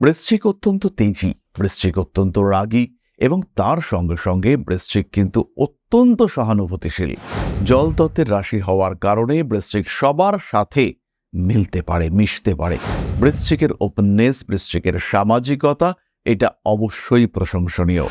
বৃশ্চিক অত্যন্ত তেজি, বৃশ্চিক অত্যন্ত রাগী এবং তার সঙ্গে সঙ্গে বৃশ্চিক কিন্তু অত্যন্ত সহানুভূতিশীল। জলতত্ত্বের রাশি হওয়ার কারণে বৃশ্চিক সবার সাথে মিলতে পারে, মিশতে পারে। বৃশ্চিকের ওপেননেস বৃশ্চিকের সামাজিকতা এটা অবশ্যই প্রশংসনীয়।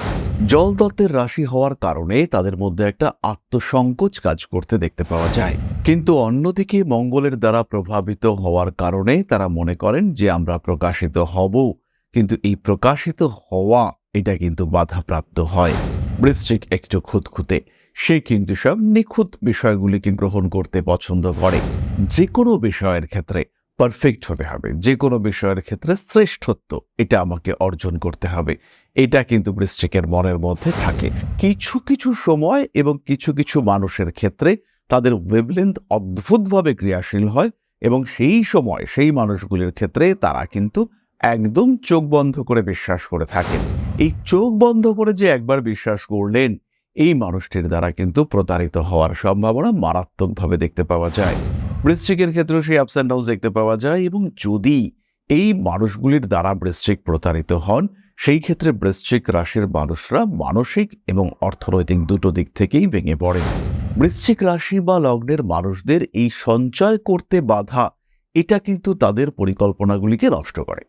জলতত্ত্বের রাশি হওয়ার কারণে তাদের মধ্যে একটা আত্মসংকোচ কাজ করতে দেখতে পাওয়া যায়। কিন্তু অন্যদিকে মঙ্গলের দ্বারা প্রভাবিত হওয়ার কারণে তারা মনে করেন যে আমরা প্রকাশিত হব। কিন্তু এই প্রকাশিত হওয়া, এটা কিন্তু বাধাপ্রাপ্ত হয়। বৃশ্চিক একটু খুঁতখুঁতে, সে কিন্তু সব নিখুঁত বিষয়গুলিকে গ্রহণ করতে পছন্দ করে। যে কোনো বিষয়ের ক্ষেত্রে পারফেক্ট হতে হবে। যে কোনো বিষয়ের ক্ষেত্রে শ্রেষ্ঠত্ব এটা আমাকে অর্জন করতে হবে। এটা কিন্তু বৃশ্চিকের মনের মধ্যে থাকে। কিছু কিছু সময় এবং কিছু কিছু মানুষের ক্ষেত্রে তাদের ওয়েবলেন্থ অদ্ভুতভাবে ক্রিয়াশীল হয় এবং সেই সময় সেই মানুষগুলির ক্ষেত্রে তারা কিন্তু একদম চোখ বন্ধ করে বিশ্বাস করে থাকেন। এই চোখ বন্ধ করে যে একবার বিশ্বাস করলেন, এই মানুষটির দ্বারা কিন্তু প্রতারিত হওয়ার সম্ভাবনা মারাত্মকভাবে দেখতে পাওয়া যায়। বৃশ্চিকের ক্ষেত্রেও সেই আপস অ্যান্ড ডাউন দেখতে পাওয়া যায় এবং যদি এই মানুষগুলির দ্বারা বৃশ্চিক প্রতারিত হন, সেই ক্ষেত্রে বৃশ্চিক রাশির মানুষরা মানসিক এবং অর্থনৈতিক দুটো দিক থেকেই ভেঙে পড়ে বৃশ্চিক রাশি বা লগ্নের মানুষদের এই সঞ্চয় করতে বাধা, এটা কিন্তু তাদের পরিকল্পনাগুলিকে নষ্ট করে।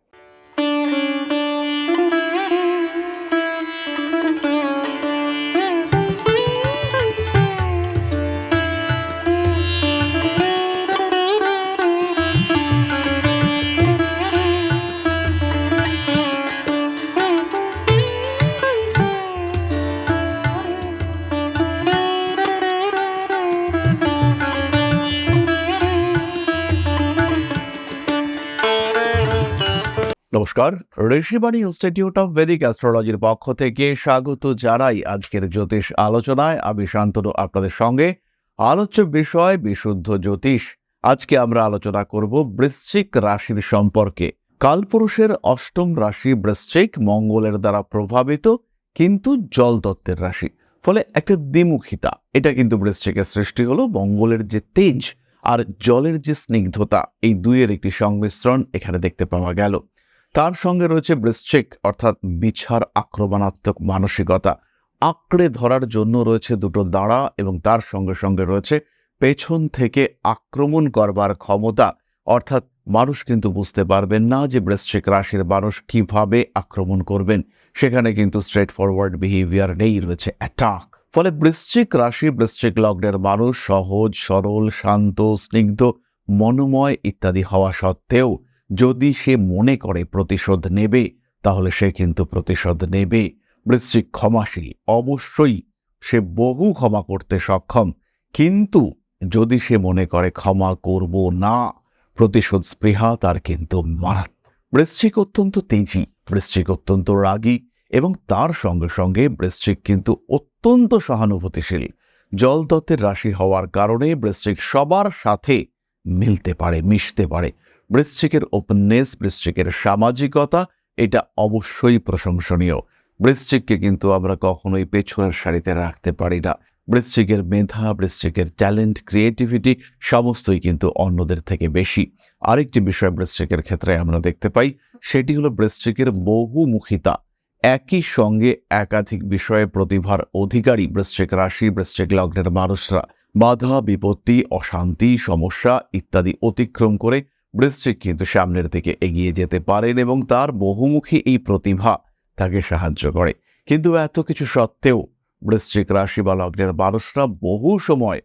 নমস্কার। ঋষিবাণী ইনস্টিটিউট অফ বেদিক অ্যাস্ট্রোলজির পক্ষ থেকে স্বাগত জানাই আজকের জ্যোতিষ আলোচনায়। আমি শান্তনু, আপনাদের সঙ্গে। আলোচ্য বিষয়, বিশুদ্ধ জ্যোতিষ। আজকে আমরা আলোচনা করব বৃশ্চিক রাশির সম্পর্কে। কালপুরুষের অষ্টম রাশি বৃশ্চিক, মঙ্গলের দ্বারা প্রভাবিত, কিন্তু জলতত্ত্বের রাশি। ফলে একটা দ্বিমুখিতা, এটা কিন্তু বৃশ্চিকের সৃষ্টি হলো মঙ্গলের যে তেজ আর জলের যে স্নিগ্ধতা। এই দুইয়ের একটি সংমিশ্রণ এখানে দেখতে পাওয়া গেল। তার সঙ্গে রয়েছে বৃশ্চিক, অর্থাৎ বিছার আক্রমণাত্মক মানসিকতা। আঁকড়ে ধরার জন্য রয়েছে দুটো দাঁড়া এবং তার সঙ্গে সঙ্গে রয়েছে পেছন থেকে আক্রমণ করবার ক্ষমতা। অর্থাৎ মানুষ কিন্তু বুঝতে পারবেন না যে বৃশ্চিক রাশির মানুষ কীভাবে আক্রমণ করবেন। সেখানে কিন্তু স্ট্রেট ফরওয়ার্ড বিহেভিয়ার নেই, রয়েছে অ্যাটাক ফলে বৃশ্চিক রাশি, বৃশ্চিক লগ্নের মানুষ সহজ, সরল, শান্ত, স্নিগ্ধ, মনোময় ইত্যাদি হওয়া সত্ত্বেও যদি সে মনে করে প্রতিশোধ নেবে, তাহলে সে কিন্তু প্রতিশোধ নেবে। বৃশ্চিক ক্ষমাশীল, অবশ্যই সে বহু ক্ষমা করতে সক্ষম। কিন্তু যদি সে মনে করে ক্ষমা করব না, প্রতিশোধ স্পৃহা তার কিন্তু মারাত্মক। বৃশ্চিক অত্যন্ত তেজি, বৃশ্চিক অত্যন্ত রাগী এবং তার সঙ্গে সঙ্গে বৃশ্চিক কিন্তু অত্যন্ত সহানুভূতিশীল। জলতত্ত্বের রাশি হওয়ার কারণে বৃশ্চিক সবার সাথে মিলতে পারে, মিশতে পারে। বৃশ্চিকের ওপেননেস বৃশ্চিকের সামাজিকতা, এটা অবশ্যই প্রশংসনীয়। বৃশ্চিককে কিন্তু আমরা কখনোই পেছনের সারিতে রাখতে পারি না। বৃশ্চিকের মেধা, বৃশ্চিকের ট্যালেন্ট, ক্রিয়েটিভিটি সমস্তই কিন্তু অন্যদের থেকে বেশি। আরেকটি বিষয় বৃশ্চিকের ক্ষেত্রে আমরা দেখতে পাই, সেটি হলো বৃশ্চিকের বহুমুখিতা। একই সঙ্গে একাধিক বিষয়ে প্রতিভার অধিকারী বৃশ্চিক রাশি, বৃশ্চিক লগ্নের মানুষরা বাধা, বিপত্তি, অশান্তি, সমস্যা ইত্যাদি অতিক্রম করে বৃশ্চিক কিন্তু সামনের দিকে এগিয়ে যেতে পারেন এবং তার বহুমুখী এই প্রতিভা তাকে সাহায্য করে। কিন্তু এত কিছু সত্ত্বেও বৃশ্চিক রাশি বা লগ্নের মানুষরা বহু সময়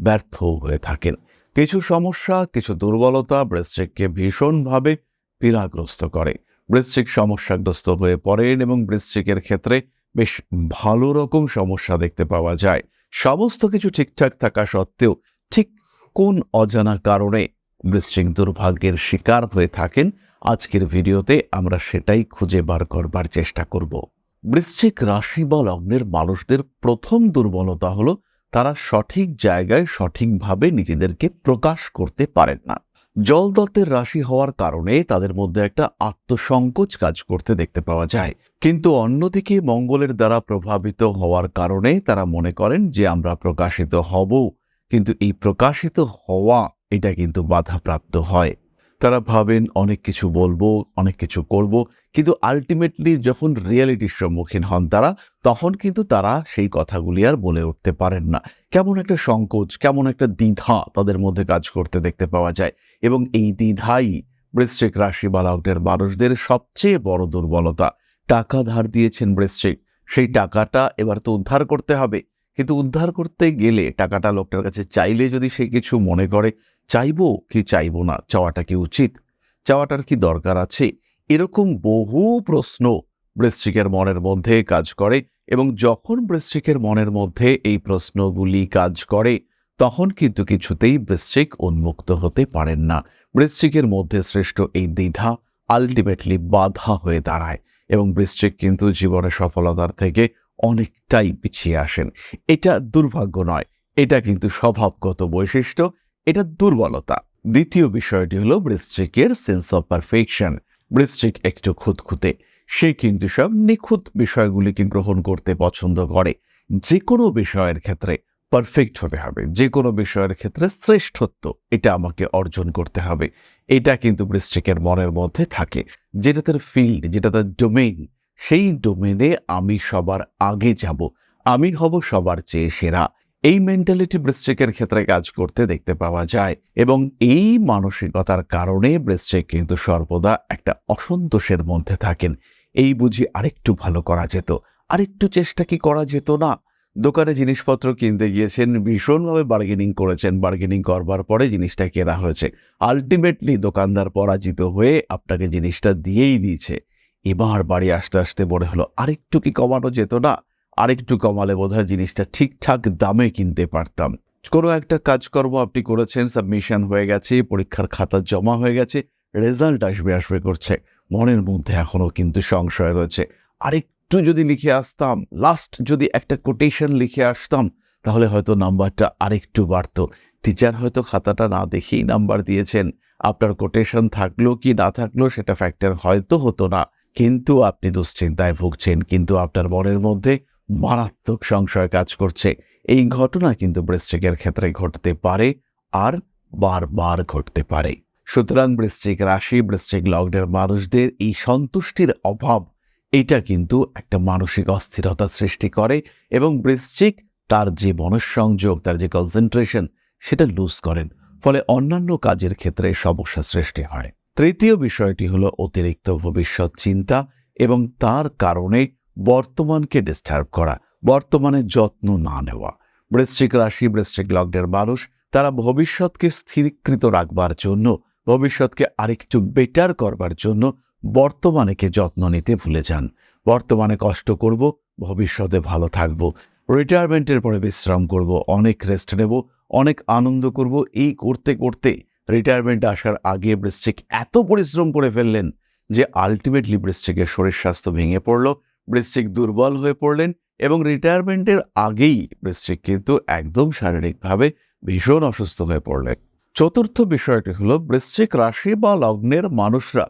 ব্যর্থ হয়ে থাকেন। কিছু সমস্যা, কিছু দুর্বলতা বৃশ্চিককে ভীষণভাবে পীড়াগ্রস্ত করে। বৃশ্চিক সমস্যাগ্রস্ত হয়ে পড়েন এবং বৃশ্চিকের ক্ষেত্রে বেশ ভালো রকম সমস্যা দেখতে পাওয়া যায়। সমস্ত কিছু ঠিকঠাক থাকা সত্ত্বেও ঠিক কোন অজানা কারণে বৃশ্চিক দুর্ভাগ্যের শিকার হয়ে থাকেন। আজকের ভিডিওতে আমরা সেটাই খুঁজে বার করবার চেষ্টা করব। বৃশ্চিক রাশি বা লগ্নের মানুষদের প্রথম দুর্বলতা হলো তারা সঠিক জায়গায় সঠিকভাবে নিজেদেরকে প্রকাশ করতে পারেন না। জলদত্তের রাশি হওয়ার কারণে তাদের মধ্যে একটা আত্মসংকোচ কাজ করতে দেখতে পাওয়া যায়। কিন্তু অন্যদিকে মঙ্গলের দ্বারা প্রভাবিত হওয়ার কারণে তারা মনে করেন যে আমরা প্রকাশিত হব। কিন্তু এই প্রকাশিত হওয়া এটা কিন্তু বাধাপ্রাপ্ত হয়। তারা ভাবেন, অনেক কিছু বলব, অনেক কিছু করব। কিন্তু আলটিমেটলি যখন রিয়েলিটির সম্মুখীন হন তারা, তখন কিন্তু তারা সেই কথাগুলি আর বলে উঠতে পারেন না। কেমন একটা সংকোচ, কেমন একটা দ্বিধা তাদের মধ্যে কাজ করতে দেখতে পাওয়া যায়। এবং এই দ্বিধাই বৃশ্চিক রাশি বা লগ্নের মানুষদের সবচেয়ে বড় দুর্বলতা। টাকা ধার দিয়েছেন বৃশ্চিক, সেই টাকাটা এবার তো উদ্ধার করতে হবে। কিন্তু উদ্ধার করতে গেলে টাকাটা লোকটার কাছে চাইলে যদি সে কিছু মনে করে চাইব কি চাইব না? চাওয়াটা কি উচিত? চাওয়াটার কি দরকার আছে? এরকম বহু প্রশ্ন বৃশ্চিকের মনের মধ্যে কাজ করে এবং যখন বৃশ্চিকের মনের মধ্যে এই প্রশ্নগুলি কাজ করে, তখন কিন্তু কিছুতেই বৃশ্চিক উন্মুক্ত হতে পারেন না। বৃশ্চিকের মধ্যে সৃষ্ট এই দ্বিধা আলটিমেটলি বাধা হয়ে দাঁড়ায় এবং বৃশ্চিক কিন্তু জীবনে সফলতার থেকে অনেকটাই পিছিয়ে আসেন। এটা দুর্ভাগ্য নয়। এটা কিন্তু স্বভাবগত বৈশিষ্ট্য। এটা দুর্বলতা। দ্বিতীয় বিষয়টি হলো বৃশ্চিকের সেন্স অফ পারফেকশন বৃশ্চিক একটু খুঁতখুঁতে। সে কিন্তু সব নিখুঁত বিষয়গুলিকে গ্রহণ করতে পছন্দ করে। যে কোনো বিষয়ের ক্ষেত্রে পারফেক্ট হতে হবে। যে কোনো বিষয়ের ক্ষেত্রে শ্রেষ্ঠত্ব এটা আমাকে অর্জন করতে হবে। এটা কিন্তু বৃশ্চিকের মনের মধ্যে থাকে। যেটা তার ফিল্ড যেটা তার ডোমেইন সেই ডোমেনে আমি সবার আগে যাব। আমি হব সবার চেয়ে সেরা। এই মেন্টালিটি বৃশ্চিকের ক্ষেত্রে কাজ করতে দেখতে পাওয়া যায় এবং এই মানসিকতার কারণে বৃশ্চিক কিন্তু সর্বদা একটা অসন্তোষের মধ্যে থাকেন। এই বুঝি আরেকটু ভালো করা যেত, আরেকটু চেষ্টা কি করা যেত না? দোকানে জিনিসপত্র কিনতে গিয়েছেন, ভীষণভাবে বার্গেনিং করেছেন বার্গেনিং করবার পরে জিনিসটা কেনা হয়েছে। আলটিমেটলি দোকানদার পরাজিত হয়ে আপনাকে জিনিসটা দিয়েই দিয়েছে। এবার বাড়ি আসতে আসতে মনে হলো, আরেকটু কি কমানো যেত না? আরেকটু কমালে বোধহয় জিনিসটা ঠিকঠাক দামে কিনতে পারতাম। কোনো একটা কাজকর্ম আপনি করেছেন সাবমিশন হয়ে গেছে, পরীক্ষার খাতা জমা হয়ে গেছে রেজাল্ট আসবে আসবে করছে। মনের মধ্যে এখনও কিন্তু সংশয় রয়েছে। আরেকটু যদি লিখে আসতাম লাস্ট যদি একটা কোটেশন লিখে আসতাম, তাহলে হয়তো নাম্বারটা আরেকটু বাড়তো। টিচার হয়তো খাতাটা না দেখেই নাম্বার দিয়েছেন। আপনার কোটেশন থাকল কি না থাকল সেটা ফ্যাক্টর হয়তো হতো না। কিন্তু আপনি দুশ্চিন্তায় ভুগছেন, কিন্তু আপনার মনের মধ্যে মারাত্মক সংশয় কাজ করছে। এই ঘটনা কিন্তু বৃশ্চিকের ক্ষেত্রে ঘটতে পারে আর বারবার ঘটতে পারে। সুতরাং বৃশ্চিক রাশি বৃশ্চিক লগ্নের মানুষদের এই সন্তুষ্টির অভাব, এটা কিন্তু একটা মানসিক অস্থিরতা সৃষ্টি করে এবং বৃশ্চিক তার যে মনঃসংযোগ, তার যে কনসেন্ট্রেশন সেটা লুজ করেন। ফলে অন্যান্য কাজের ক্ষেত্রে সমস্যা সৃষ্টি হয়। তৃতীয় বিষয়টি হলো অতিরিক্ত ভবিষ্যৎ চিন্তা এবং তার কারণে বর্তমানকে ডিস্টার্ব করা, বর্তমানে যত্ন না নেওয়া। বৃশ্চিক রাশি, বৃশ্চিক লগ্নের মানুষ, তারা ভবিষ্যৎকে স্থিরীকৃত রাখবার জন্য, ভবিষ্যৎকে আরেকটু বেটার করবার জন্য বর্তমানেকে যত্ন নিতে ভুলে যান। বর্তমানে কষ্ট করব, ভবিষ্যতে ভালো থাকব। রিটায়ারমেন্টের পরে বিশ্রাম করব, অনেক রেস্ট নেব, অনেক আনন্দ করব। এই করতে করতে রিটায়ারমেন্ট আসার আগে বৃশ্চিক এত পরিশ্রম করে ফেললেন যে আলটিমেটলি বৃশ্চিকের শরীর স্বাস্থ্য ভেঙে পড়ল। বৃশ্চিক দুর্বল হয়ে পড়লেন এবং রিটায়ারমেন্টের আগেই বৃশ্চিক কিন্তু একদম শারীরিকভাবে ভীষণ অসুস্থ হয়ে পড়লেন। চতুর্থ বিষয়টি হলো, বৃশ্চিক রাশি বা লগ্নের মানুষরা,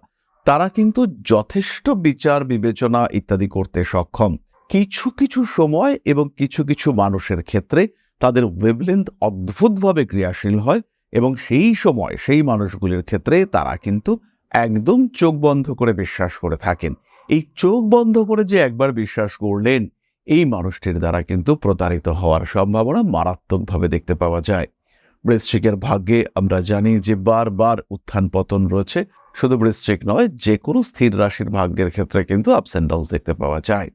তারা কিন্তু যথেষ্ট বিচার, বিবেচনা ইত্যাদি করতে সক্ষম। কিছু কিছু সময় এবং কিছু কিছু মানুষের ক্ষেত্রে তাদের ওয়েবলেন্থ অদ্ভুতভাবে ক্রিয়াশীল হয় এবং সেই সময় সেই মানুষগুলির ক্ষেত্রে তারা কিন্তু একদম চোখ বন্ধ করে বিশ্বাস করে থাকেন। এই চোখ বন্ধ করে যে একবার বিশ্বাস করলেন, এই মানুষটির দ্বারা কিন্তু প্রতারিত হওয়ার সম্ভাবনা মারাত্মকভাবে দেখতে পাওয়া যায়। বৃশ্চিকের ভাগ্যে আমরা জানি যে বারবার উত্থান পতন রয়েছে, শুধু বৃশ্চিক নয়, যে কোনো স্থির রাশির ভাগ্যের ক্ষেত্রে কিন্তু আপস অ্যান্ড ডাউনস দেখতে পাওয়া যায়।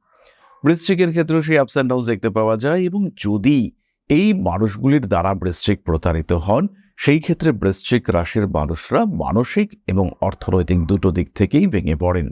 বৃশ্চিকের ক্ষেত্রেও সেই আপস অ্যান্ড ডাউনস দেখতে পাওয়া যায় এবং যদি এই মানুষগুলির দ্বারা বৃশ্চিক প্রতারিত হন, সেই ক্ষেত্রে বৃশ্চিক রাশির মানুষরা মানসিক এবং অর্থনৈতিক দুটো দিক থেকেই ভেঙে পড়েন।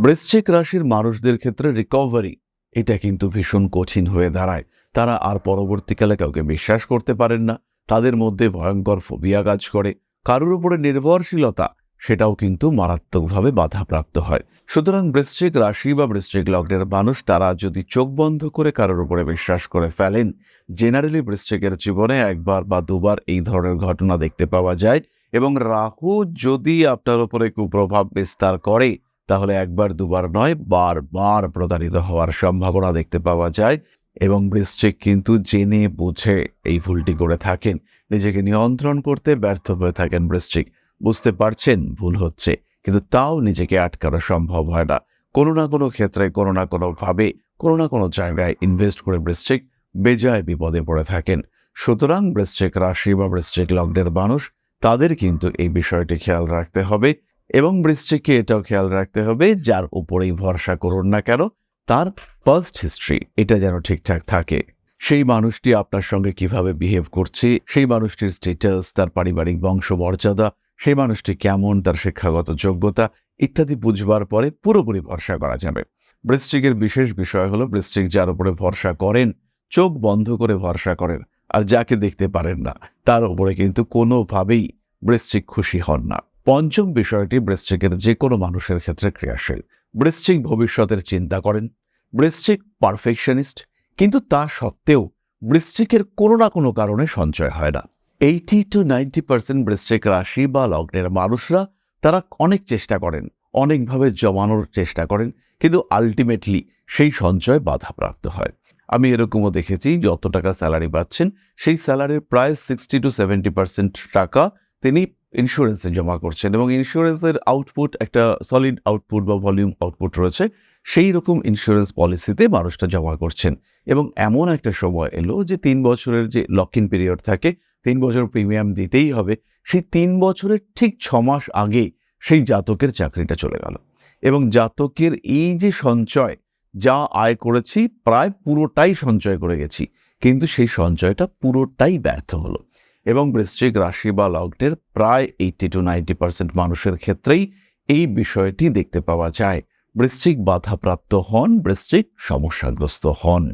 বৃশ্চিক রাশির মানুষদের ক্ষেত্রে রিকভারি এটা কিন্তু ভীষণ কঠিন হয়ে দাঁড়ায়। তারা আর পরবর্তীকালে কাউকে বিশ্বাস করতে পারেন না। তাদের মধ্যে ভয়ঙ্কর ফোবিয়া কাজ করে। কারোর উপরে নির্ভরশীলতা, সেটাও কিন্তু মারাত্মকভাবে বাধাপ্রাপ্ত হয়। সুতরাং বৃশ্চিক রাশি বা বৃশ্চিক লগ্নের মানুষ, তারা যদি চোখ বন্ধ করে কারোর উপরে বিশ্বাস করে ফেলেন জেনারেলি বৃশ্চিকের জীবনে একবার বা দুবার এই ধরনের ঘটনা দেখতে পাওয়া যায়। এবং রাহু যদি আপনার উপরে কুপ্রভাব বিস্তার করে তাহলে একবার, দুবার নয়, বারবার প্রতারিত হওয়ার সম্ভাবনা দেখতে পাওয়া যায় এবং বৃশ্চিক কিন্তু জেনে বুঝে এই ভুলটি করে থাকেন। নিজেকে নিয়ন্ত্রণ করতে ব্যর্থ হয়ে থাকেন বৃশ্চিক। বুঝতে পারছেন, ভুল হচ্ছে, কিন্তু তাও নিজেকে আটকানো সম্ভব হয় না। কোনো না কোনো ক্ষেত্রে, কোনো না কোনোভাবে, কোনো না কোনো জায়গায় ইনভেস্ট করে বৃশ্চিক বেজায় বিপদে পড়ে থাকেন। সুতরাং বৃশ্চিক রাশি বা বৃশ্চিক লগ্নের মানুষ, তাদের কিন্তু এই বিষয়টি খেয়াল রাখতে হবে এবং বৃশ্চিককে এটাও খেয়াল রাখতে হবে, যার উপরেই ভরসা করুন না কেন, তার ফার্স্ট হিস্ট্রি এটা যেন ঠিকঠাক থাকে। সেই মানুষটি আপনার সঙ্গে কীভাবে বিহেভ করছে, সেই মানুষটির স্টেটাস তার পারিবারিক বংশমর্যাদা, সেই মানুষটি কেমন, তার শিক্ষাগত যোগ্যতা ইত্যাদি বুঝবার পরে পুরোপুরি ভরসা করা যাবে। বৃশ্চিকের বিশেষ বিষয় হলো বৃশ্চিক যার উপরে ভরসা করেন, চোখ বন্ধ করে ভরসা করেন, আর যাকে দেখতে পারেন না, তার উপরে কিন্তু কোনোভাবেই বৃশ্চিক খুশি হন না। পঞ্চম বিষয়টি বৃশ্চিকের যে কোনো মানুষের ক্ষেত্রে ক্রিয়াশীল। বৃশ্চিক ভবিষ্যতের চিন্তা করেন, বৃশ্চিক পারফেকশনিস্ট, কিন্তু তা সত্ত্বেও বৃশ্চিকের কোনো না কোনো কারণে সঞ্চয় হয় না। এইটি টু নাইনটি পার্সেন্ট বৃশ্চিক রাশি বা লগ্নের মানুষরা তারা অনেক চেষ্টা করেন, অনেকভাবে জমানোর চেষ্টা করেন, কিন্তু আলটিমেটলি সেই সঞ্চয় বাধাপ্রাপ্ত হয়। আমি এরকমও দেখেছি, যত টাকা স্যালারি পাচ্ছেন, সেই স্যালারির প্রায় সিক্সটি টু সেভেন্টি পার্সেন্ট টাকা তিনি ইন্স্যুরেন্সে জমা করছেন এবং ইন্স্যুরেন্সের আউটপুট একটা সলিড আউটপুট বা ভলিউম আউটপুট রয়েছে, সেই রকম ইন্স্যুরেন্স পলিসিতে মানুষটা জমা করছেন। এবং এমন একটা সময় এলো যে তিন বছরের যে লক ইন পিরিয়ড থাকে, তিন বছর প্রিমিয়াম দিতেই হবে, সেই তিন বছরের ঠিক ছ মাস আগে সেই জাতকের চাকরিটা চলে গেল। এবং জাতকের এই যে সঞ্চয়, যা আয় করেছি, প্রায় পুরোটাই সঞ্চয় করে গেছি। কিন্তু সেই সঞ্চয়টা পুরোটাই ব্যর্থ হলো। এবং বৃশ্চিক রাশি বা লগ্নের প্রায় এইটি টু নাইনটি পার্সেন্ট মানুষের ক্ষেত্রেই এই বিষয়টি দেখতে পাওয়া যায়। বৃশ্চিক বাধাপ্রাপ্ত হন, বৃশ্চিক সমস্যাগ্রস্ত হন।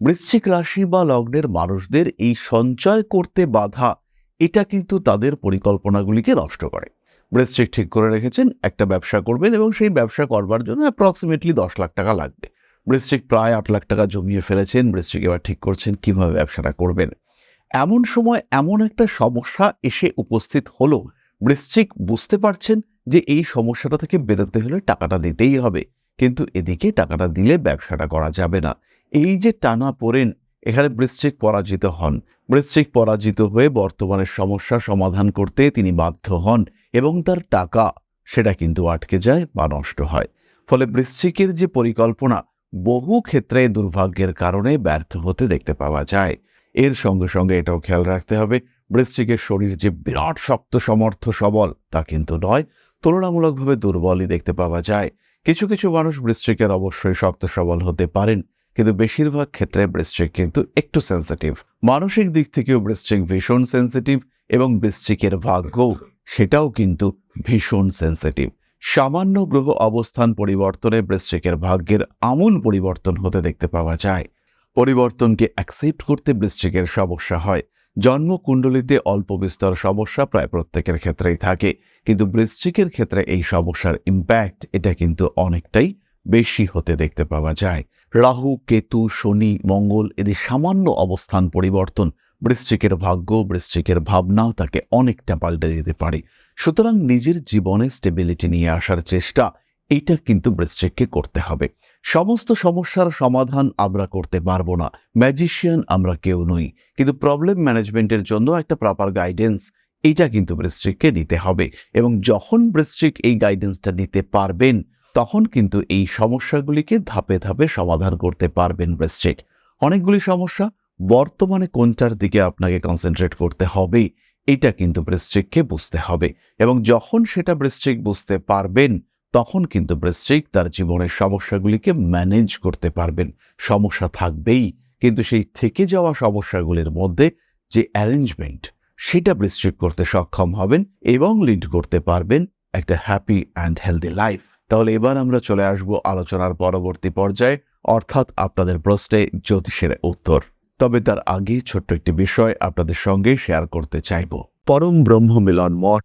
বৃশ্চিক রাশি বা লগ্নের মানুষদের এই সঞ্চয় করতে বাধা, এটা কিন্তু তাদের পরিকল্পনাগুলিকে নষ্ট করে। বৃশ্চিক ঠিক করে রেখেছেন, একটা ব্যবসা করবেন এবং সেই ব্যবসা করবার জন্য অ্যাপ্রক্সিমেটলি দশ লাখ টাকা লাগবে। বৃশ্চিক প্রায় আট লাখ টাকা জমিয়ে ফেলেছেন, বৃশ্চিক এবার ঠিক করছেন, কীভাবে ব্যবসাটা করবেন? এমন সময় এমন একটা সমস্যা এসে উপস্থিত হলো। বৃশ্চিক বুঝতে পারছেন যে এই সমস্যাটা থেকে বেরোতে হলে টাকাটা দিতেই হবে। কিন্তু এদিকে টাকাটা দিলে ব্যবসাটা করা যাবে না। এই যে টানা পড়েন, এখানে বৃশ্চিক পরাজিত হন। বৃশ্চিক পরাজিত হয়ে বর্তমানের সমস্যা সমাধান করতে তিনি বাধ্য হন এবং তার টাকা সেটা কিন্তু আটকে যায় বা নষ্ট হয়। ফলে বৃশ্চিকের যে পরিকল্পনা, বহু ক্ষেত্রে দুর্ভাগ্যের কারণে ব্যর্থ হতে দেখতে পাওয়া যায়। এর সঙ্গে সঙ্গে এটাও খেয়াল রাখতে হবে, বৃশ্চিকের শরীর যে বিরাট শক্ত সমর্থ সবল, তা কিন্তু নয়। তুলনামূলকভাবে দুর্বলই দেখতে পাওয়া যায়। কিছু কিছু মানুষ বৃশ্চিকের অবশ্যই শক্ত সবল হতে পারেন, কিন্তু বেশিরভাগ ক্ষেত্রে বৃশ্চিক কিন্তু একটু সেন্সিটিভ মানসিক দিক থেকেও বৃশ্চিক ভীষণ সেন্সিটিভ এবং বৃশ্চিকের ভাগ্য সেটাও কিন্তু ভীষণ সেন্সিটিভ সামান্য গ্রহ অবস্থান পরিবর্তনে বৃশ্চিকের ভাগ্যের আমূল পরিবর্তন হতে দেখতে পাওয়া যায়। পরিবর্তনকে অ্যাকসেপ্ট করতে বৃশ্চিকের সমস্যা হয়। জন্মকুণ্ডলিতে অল্প বিস্তর সমস্যা প্রায় প্রত্যেকের ক্ষেত্রেই থাকে। কিন্তু বৃশ্চিকের ক্ষেত্রে এই সমস্যার ইম্প্যাক্ট এটা কিন্তু অনেকটাই বেশি হতে দেখতে পাওয়া যায়। রাহু, কেতু, শনি, মঙ্গল এদের সামান্য অবস্থান পরিবর্তন বৃশ্চিকের ভাগ্য বৃশ্চিকের ভাবনাও তাকে অনেকটা পাল্টে দিতে পারে। সুতরাং নিজের জীবনে স্টেবিলিটি নিয়ে আসার চেষ্টা এইটা কিন্তু বৃশ্চিককে করতে হবে। সমস্ত সমস্যার সমাধান আমরা করতে পারব না। ম্যাজিশিয়ান আমরা কেউ নই। কিন্তু প্রবলেম ম্যানেজমেন্টের জন্য একটা প্রপার গাইডেন্স এইটা কিন্তু বৃশ্চিককে নিতে হবে। এবং যখন বৃশ্চিক এই গাইডেন্সটা নিতে পারবেন, তখন কিন্তু এই সমস্যাগুলিকে ধাপে ধাপে সমাধান করতে পারবেন বৃশ্চিক। অনেকগুলি সমস্যা বর্তমানে কোনটার দিকে আপনাকে কনসেন্ট্রেট করতে হবে, এটা কিন্তু বৃশ্চিককে বুঝতে হবে। এবং যখন সেটা বৃশ্চিক বুঝতে পারবেন তখন কিন্তু বৃশ্চিক তার জীবনের সমস্যাগুলিকে ম্যানেজ করতে পারবেন। সমস্যা থাকবেই, কিন্তু সেই থেকে যাওয়া সমস্যাগুলির মধ্যে যে অ্যারেঞ্জমেন্ট, সেটা বৃশ্চিক করতে সক্ষম হবেন এবং লিড করতে পারবেন একটা হ্যাপি অ্যান্ড হেলদি লাইফ। তাহলে এবার আমরা চলে আসব আলোচনার পরবর্তী পর্যায়ে, অর্থাৎ আপনাদের প্রশ্নে জ্যোতিষের উত্তর। তবে তার আগে ছোট্ট একটি বিষয় আপনাদের সঙ্গে শেয়ার করতে চাইব। পরম ব্রহ্ম মিলন মঠ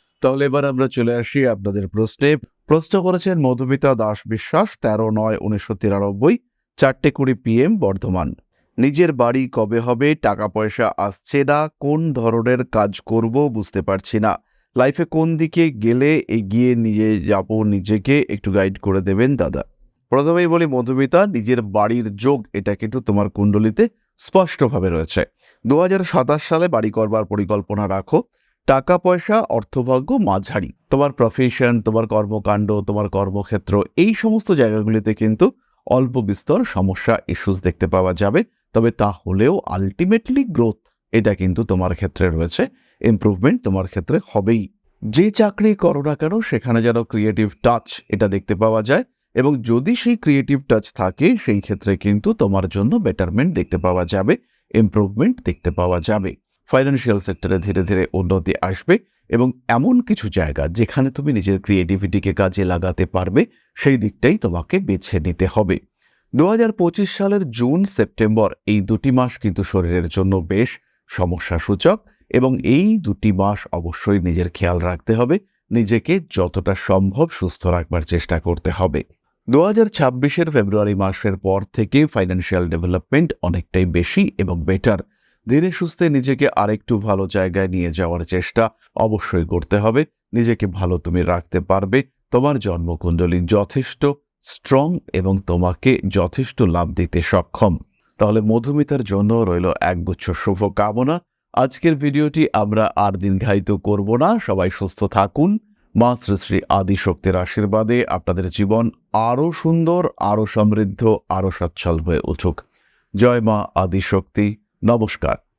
তাহলে এবার আমরা চলে আসি আপনাদের প্রশ্নে। প্রশ্ন করেছেন মধুমিতা দাস বিশ্বাস, তেরো নয় উনিশশো তিরানব্বই, চারটে কুড়ি পিএম বর্ধমান। নিজের বাড়ি কবে হবে? টাকা পয়সা আসছে না? কোন ধরনের কাজ করব? বুঝতে পারছি না। লাইফে কোন দিকে গেলে এগিয়ে নিয়ে যাব নিজেকে? একটু গাইড করে দেবেন দাদা। প্রথমেই বলি, মধুমিতা, নিজের বাড়ির যোগ, এটা কিন্তু তোমার কুণ্ডলিতে স্পষ্টভাবে রয়েছে। দু হাজার সাতাশ সালে বাড়ি করবার পরিকল্পনা রাখো। টাকা পয়সা অর্থভাগ্য, মাঝারি। তোমার প্রফেশন তোমার কর্মকাণ্ড, তোমার কর্মক্ষেত্র, এই সমস্ত জায়গাগুলিতে কিন্তু অল্প বিস্তর সমস্যা ইস্যুস দেখতে পাওয়া যাবে। তবে তা হলেও আলটিমেটলি গ্রোথ এটা কিন্তু তোমার ক্ষেত্রে রয়েছে। ইমপ্রুভমেন্ট তোমার ক্ষেত্রে হবেই। যে চাকরি করো না কেন, সেখানে যেন ক্রিয়েটিভ টাচ এটা দেখতে পাওয়া যায় এবং যদি সেই ক্রিয়েটিভ টাচ থাকে, সেই ক্ষেত্রে কিন্তু তোমার জন্য বেটারমেন্ট দেখতে পাওয়া যাবে ইমপ্রুভমেন্ট দেখতে পাওয়া যাবে। ফাইন্যান্সিয়াল সেক্টরে ধীরে ধীরে উন্নতি আসবে এবং এমন কিছু জায়গা যেখানে তুমি নিজের ক্রিয়েটিভিটিকে কাজে লাগাতে পারবে, সেই দিকটাই তোমাকে বেছে নিতে হবে। দু হাজার পঁচিশ সালের জুন, সেপ্টেম্বর এই দুটি মাস কিন্তু শরীরের জন্য বেশ সমস্যা সূচক এবং এই দুটি মাস অবশ্যই নিজের খেয়াল রাখতে হবে, নিজেকে যতটা সম্ভব সুস্থ রাখবার চেষ্টা করতে হবে। দু হাজার ছাব্বিশের ফেব্রুয়ারি মাসের পর থেকে ফাইন্যান্সিয়াল ডেভেলপমেন্ট অনেকটাই বেশি এবং বেটার ধীরে সুস্থে নিজেকে আরেকটু ভালো জায়গায় নিয়ে যাওয়ার চেষ্টা অবশ্যই করতে হবে। নিজেকে ভালো তুমি রাখতে পারবে। তোমার জন্মকুণ্ডলী যথেষ্ট স্ট্রং এবং তোমাকে যথেষ্ট লাভ দিতে সক্ষম। তাহলে মধুমিতার জন্য রইল একগুচ্ছ শুভ কামনা আজকের ভিডিওটি আমরা আর দীর্ঘায়িত করব না। সবাই সুস্থ থাকুন। মা শ্রী শ্রী আদিশক্তির আশীর্বাদে আপনাদের জীবন আরও সুন্দর, আরও সমৃদ্ধ, আরও সচ্ছল হয়ে উঠুক। জয় মা আদিশক্তি। নমস্কার।